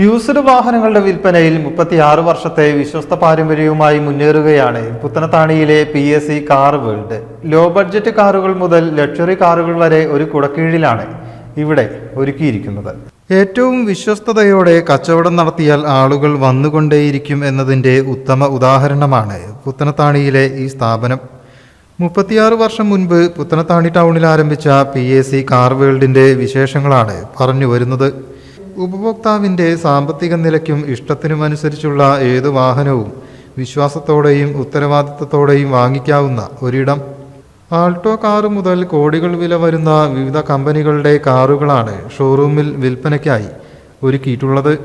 Used വാഹനങ്ങളുടെ വിൽപ്പനയിൽ മുപ്പത്തിയാറ് വർഷത്തെ വിശ്വസ്ത പാരമ്പര്യവുമായി മുന്നേറുകയാണ് പുത്തനത്താണിയിലെ P S C car world. Low budget കാറുകൾ മുതൽ ലക്ഷറി കാറുകൾ വരെ ഒരു കുടക്കീഴിലാണ് ഇവിടെ ഒരുക്കിയിരിക്കുന്നത്. ഏറ്റവും വിശ്വസ്തതയോടെ കച്ചവടം നടത്തിയാൽ ആളുകൾ വന്നുകൊണ്ടേയിരിക്കും എന്നതിന്റെ ഉത്തമ ഉദാഹരണമാണ് പുത്തനത്താണിയിലെ ഈ സ്ഥാപനം. മുപ്പത്തിയാറ് വർഷം മുൻപ് പുത്തനത്താണി ടൗണിൽ ആരംഭിച്ച പി എ സി കാർ വേൾഡിന്റെ വിശേഷങ്ങളാണ് പറഞ്ഞു വരുന്നത്. ഉപഭോക്താവിന്റെ സാമ്പത്തിക നിലയ്ക്കും ഇഷ്ടത്തിനുമനുസരിച്ചുള്ള ഏത് വാഹനവും വിശ്വാസത്തോടെയും ഉത്തരവാദിത്തത്തോടെയും വാങ്ങിക്കാവുന്ന ഒരിടം. ആൾട്ടോ കാറ് മുതൽ കോടികൾ വില വരുന്ന വിവിധ കമ്പനികളുടെ കാറുകളാണ് ഷോറൂമിൽ വിൽപ്പനയ്ക്കായി ഒരുക്കിയിട്ടുള്ളത്.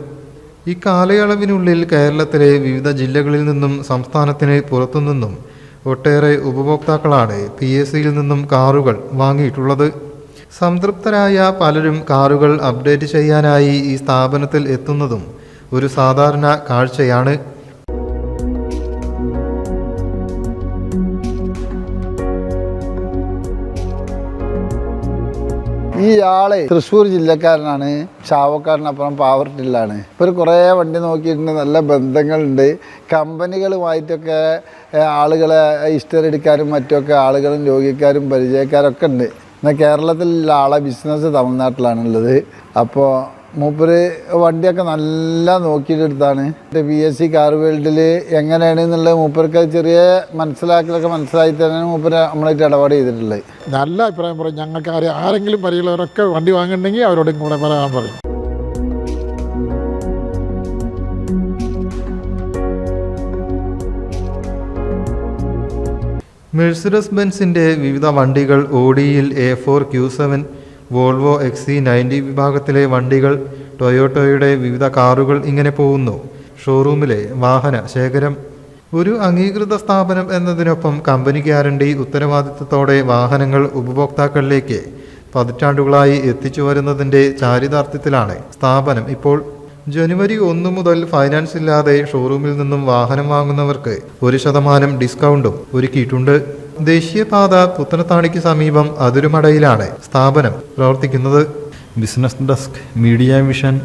ഈ കാലയളവിനുള്ളിൽ കേരളത്തിലെ വിവിധ ജില്ലകളിൽ നിന്നും സംസ്ഥാനത്തിന് പുറത്തുനിന്നും ഒട്ടേറെ ഉപഭോക്താക്കളാണ് പി എസ് സിയിൽ നിന്നും കാറുകൾ വാങ്ങിയിട്ടുള്ളത്. സംതൃപ്തരായ പലരും കാറുകൾ അപ്ഡേറ്റ് ചെയ്യാനായി ഈ സ്ഥാപനത്തിൽ എത്തുന്നതും ഒരു സാധാരണ കാഴ്ചയാണ്. ഈ ആളെ തൃശ്ശൂർ ജില്ലക്കാരനാണ് ചാവക്കാരനപ്പുറം പാവർട്ടില്ലാണ് ഇവർ കുറേ വണ്ടി നോക്കിയിട്ടുണ്ട് നല്ല ബന്ധങ്ങളുണ്ട്. കമ്പനികളുമായിട്ടൊക്കെ ആളുകളെ ഹിസ്റ്ററി എടുക്കാനും മറ്റുമൊക്കെ ആളുകളും രോഗിക്കാരും പരിചയക്കാരൊക്കെ ഉണ്ട്. എന്നാൽ കേരളത്തിലുള്ള ആളെ ബിസിനസ് തമിഴ്നാട്ടിലാണുള്ളത്. അപ്പോൾ മൂപ്പര് വണ്ടിയൊക്കെ നല്ല നോക്കിയിട്ടെടുത്താണ്. എന്റെ പി എസ് സി കാർ വേൾഡിൽ എങ്ങനെയാണ് എന്നുള്ളത് മൂപ്പർക്ക് ചെറിയ മനസ്സിലാക്കലൊക്കെ മനസ്സിലായി തന്നെയാണ് മൂപ്പര് നമ്മളായിട്ട് ഇടപാട് ചെയ്തിട്ടുള്ളത്. നല്ല അഭിപ്രായം പറയും. ഞങ്ങൾക്ക് ആരെങ്കിലും പരിചയമുള്ളവരൊക്കെ വണ്ടി വാങ്ങിയിട്ടുണ്ടെങ്കിൽ അവരോടും കൂടെ പറയാൻ പറയും. മെഴ്സിഡസ് ബെൻസിന്റെ വിവിധ വണ്ടികൾ ഓഡിയിൽ A four Q seven Volvo X ninety വിഭാഗത്തിലെ വണ്ടികൾ ടൊയോട്ടോയുടെ വിവിധ കാറുകൾ ഇങ്ങനെ പോകുന്നു. ഷോറൂമിലെ വാഹന ശേഖരം. ഒരു അംഗീകൃത സ്ഥാപനം എന്നതിനൊപ്പം കമ്പനി ഗ്യാരണ്ടി ഉത്തരവാദിത്തത്തോടെ വാഹനങ്ങൾ ഉപഭോക്താക്കളിലേക്ക് പതിറ്റാണ്ടുകളായി എത്തിച്ചു വരുന്നതിന്റെ ചാരിതാർത്ഥ്യത്തിലാണ് സ്ഥാപനം ഇപ്പോൾ ജനുവരി ഒന്ന് മുതൽ ഫൈനാൻസ് ഇല്ലാതെ ഷോറൂമിൽ നിന്നും വാഹനം വാങ്ങുന്നവർക്ക് ഒരു ശതമാനം ഡിസ്കൗണ്ടും ഒരുക്കിയിട്ടുണ്ട്. ദേശീയപാത പുത്തനത്താണിക്ക് സമീപം അതിരുമടയിലാണ് സ്ഥാപനം പ്രവർത്തിക്കുന്നത്. Business desk media vision